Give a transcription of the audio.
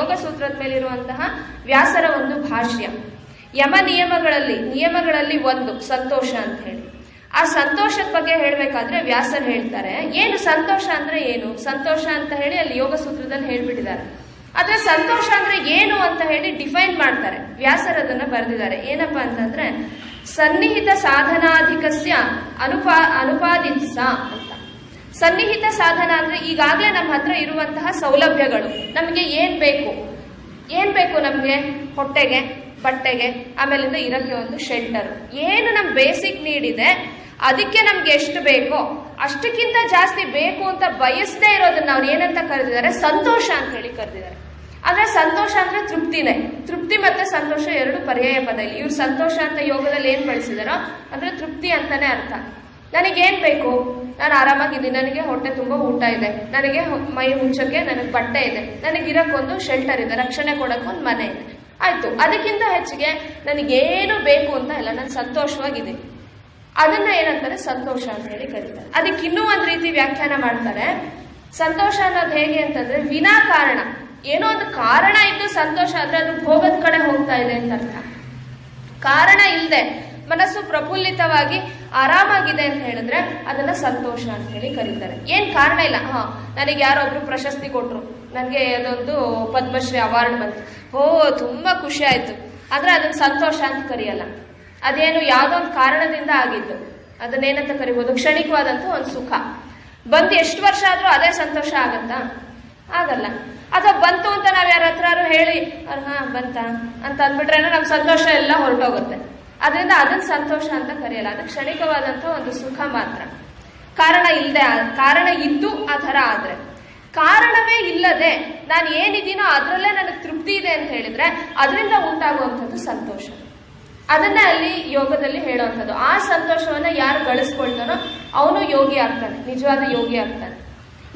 ಯೋಗ ಸೂತ್ರದ ಮೇಲಿರುವಂತಹ ವ್ಯಾಸರ ಒಂದು ಭಾಷ್ಯ. ಯಮ ನಿಯಮಗಳಲ್ಲಿ ನಿಯಮಗಳಲ್ಲಿ ಒಂದು, ಸಂತೋಷ ಅಂತ ಹೇಳಿ. ಆ ಸಂತೋಷದ ಬಗ್ಗೆ ಹೇಳಬೇಕಾದ್ರೆ ವ್ಯಾಸರು ಹೇಳ್ತಾರೆ, ಏನು ಸಂತೋಷ ಅಂದ್ರೆ ಏನು? ಸಂತೋಷ ಅಂತ ಹೇಳಿ ಅಲ್ಲಿ ಯೋಗ ಸೂತ್ರದಲ್ಲಿ ಹೇಳ್ಬಿಟ್ಟಿದ್ದಾರೆ. ಆದ್ರೆ ಸಂತೋಷ ಅಂದ್ರೆ ಏನು ಅಂತ ಹೇಳಿ ಡಿಫೈನ್ ಮಾಡ್ತಾರೆ. ವ್ಯಾಸರ ಅದನ್ನ ಬರೆದಿದ್ದಾರೆ. ಏನಪ್ಪಾ ಅಂತಂದ್ರೆ, ಸನ್ನಿಹಿತ ಸಾಧನಾಧಿಕಸ್ಯ ಅನುಪಾ ಅನುಪಾದಿತ್ಸ ಅಂತ. ಸನ್ನಿಹಿತ ಸಾಧನ ಅಂದ್ರೆ ಈಗಾಗಲೇ ನಮ್ಮ ಹತ್ರ ಇರುವಂತಹ ಸೌಲಭ್ಯಗಳು. ನಮಗೆ ಏನ್ ಬೇಕು? ಏನ್ ಬೇಕು ನಮಗೆ? ಹೊಟ್ಟೆಗೆ, ಬಟ್ಟೆಗೆ, ಆಮೇಲಿಂದ ಇರಕ್ಕೆ ಒಂದು ಶೆಲ್ಟರ್ ಏನು ನಮ್ ಬೇಸಿಕ್ ನೀಡ್ ಇದೆ, ಅದಕ್ಕೆ ನಮ್ಗೆ ಎಷ್ಟು ಬೇಕೋ, ಅಷ್ಟಕ್ಕಿಂತ ಜಾಸ್ತಿ ಬೇಕು ಅಂತ ಬಯಸದೇ ಇರೋದನ್ನ ಅವ್ರು ಏನಂತ ಕರೆದಿದ್ದಾರೆ? ಸಂತೋಷ ಅಂತ ಹೇಳಿ ಕರೆದಿದ್ದಾರೆ. ಅಂದ್ರೆ ಸಂತೋಷ ಅಂದ್ರೆ ತೃಪ್ತಿನೇ. ತೃಪ್ತಿ ಮತ್ತೆ ಸಂತೋಷ ಎರಡು ಪರ್ಯಾಯ ಪದ ಇಲ್ಲಿ ಇವ್ರು ಸಂತೋಷ ಅಂತ ಯೋಗದಲ್ಲಿ ಏನ್ ಬಳಸಿದಾರೋ ಅಂದ್ರೆ ತೃಪ್ತಿ ಅಂತಾನೆ ಅರ್ಥ. ನನಗೇನ್ ಬೇಕು? ನಾನು ಆರಾಮಾಗಿದ್ದೀನಿ. ನನಗೆ ಹೊಟ್ಟೆ ತುಂಬಾ ಊಟ ಇದೆ. ನನಗೆ ಮೈ ಮುಚ್ಚಕ್ಕೆ ನನಗೆ ಬಟ್ಟೆ ಇದೆ. ನನಗೆ ಇರಕ್ಕೊಂದು ಶೆಲ್ಟರ್ ಇದೆ. ರಕ್ಷಣೆ ಕೊಡೋಕ್ಕೊಂದು ಮನೆ ಇದೆ. ಆಯ್ತು. ಅದಕ್ಕಿಂತ ಹೆಚ್ಚಿಗೆ ನನಗೇನು ಬೇಕು ಅಂತ ಇಲ್ಲ. ನಾನು ಸಂತೋಷವಾಗಿದ್ದೀನಿ. ಅದನ್ನ ಏನಂತಾರೆ? ಸಂತೋಷ ಅಂತ ಹೇಳಿ ಕರೀತಾರೆ. ಅದಕ್ಕೆ ಇನ್ನೂ ಒಂದು ರೀತಿ ವ್ಯಾಖ್ಯಾನ ಮಾಡ್ತಾರೆ. ಸಂತೋಷ ಅನ್ನೋದು ಹೇಗೆ ಅಂತಂದ್ರೆ ವಿನಾಕಾರಣ ಏನೋ ಒಂದು ಕಾರಣ ಇದ್ದು ಸಂತೋಷ ಅಂದ್ರೆ ಅದು ಭೋಗದ ಕಡೆ ಹೋಗ್ತಾ ಇದೆ ಅಂತ ಅರ್ಥ. ಕಾರಣ ಇಲ್ಲದೆ ಮನಸ್ಸು ಪ್ರಫುಲ್ಲಿತವಾಗಿ ಆರಾಮಾಗಿದೆ ಅಂತ ಹೇಳಿದ್ರೆ ಅದನ್ನ ಸಂತೋಷ ಅಂತ ಹೇಳಿ ಕರೀತಾರೆ. ಏನ್ ಕಾರಣ ಇಲ್ಲ? ಹಾ, ನನಗೆ ಯಾರೊಬ್ರು ಪ್ರಶಸ್ತಿ ಕೊಟ್ರು. ನನಗೆ ಅದೊಂದು ಪದ್ಮಶ್ರೀ ಅವಾರ್ಡ್ ಬಂತು. ಓ, ತುಂಬಾ ಖುಷಿ ಆಯ್ತು. ಆದ್ರೆ ಅದನ್ನ ಸಂತೋಷ ಅಂತ ಕರೆಯಲ್ಲ. ಅದೇನು ಯಾವ್ದೊಂದು ಕಾರಣದಿಂದ ಆಗಿದ್ದು. ಅದನ್ನೇನಂತ ಕರಿಬಹುದು ಕ್ಷಣಿಕವಾದಂತ ಒಂದು ಸುಖ. ಬಂದು ಎಷ್ಟು ವರ್ಷ ಆದ್ರೂ ಅದೇ ಸಂತೋಷ ಆಗತ್ತಾ? ಆಗಲ್ಲ. ಅಥವಾ ಬಂತು ಅಂತ ನಾವ್ ಯಾರ ಹತ್ರ ಹೇಳಿ ಅವ್ರು ಹಾ ಬಂತ ಅಂತ ಅಂದ್ಬಿಟ್ರೆ ನಮ್ ಸಂತೋಷ ಎಲ್ಲ ಹೊರಟೋಗುತ್ತೆ. ಅದರಿಂದ ಅದನ್ನ ಸಂತೋಷ ಅಂತ ಕರೆಯಲ್ಲ. ಅದು ಕ್ಷಣಿಕವಾದಂತ ಒಂದು ಸುಖ ಮಾತ್ರ. ಕಾರಣ ಇಲ್ಲದೆ ಕಾರಣ ಇದ್ದು ಆ ಥರ ಆದರೆ. ಕಾರಣವೇ ಇಲ್ಲದೆ ನಾನು ಏನಿದ್ದೀನೋ ಅದರಲ್ಲೇ ನನಗೆ ತೃಪ್ತಿ ಇದೆ ಅಂತ ಹೇಳಿದ್ರೆ ಅದರಿಂದ ಉಂಟಾಗುವಂಥದ್ದು ಸಂತೋಷ. ಅದನ್ನ ಅಲ್ಲಿ ಯೋಗದಲ್ಲಿ ಹೇಳುವಂಥದ್ದು. ಆ ಸಂತೋಷವನ್ನ ಯಾರು ಗಳಿಸ್ಕೊಳ್ತಾನೋ ಅವನು ಯೋಗಿ ಆಗ್ತಾನೆ. ನಿಜವಾದ ಯೋಗಿ ಆಗ್ತಾನೆ.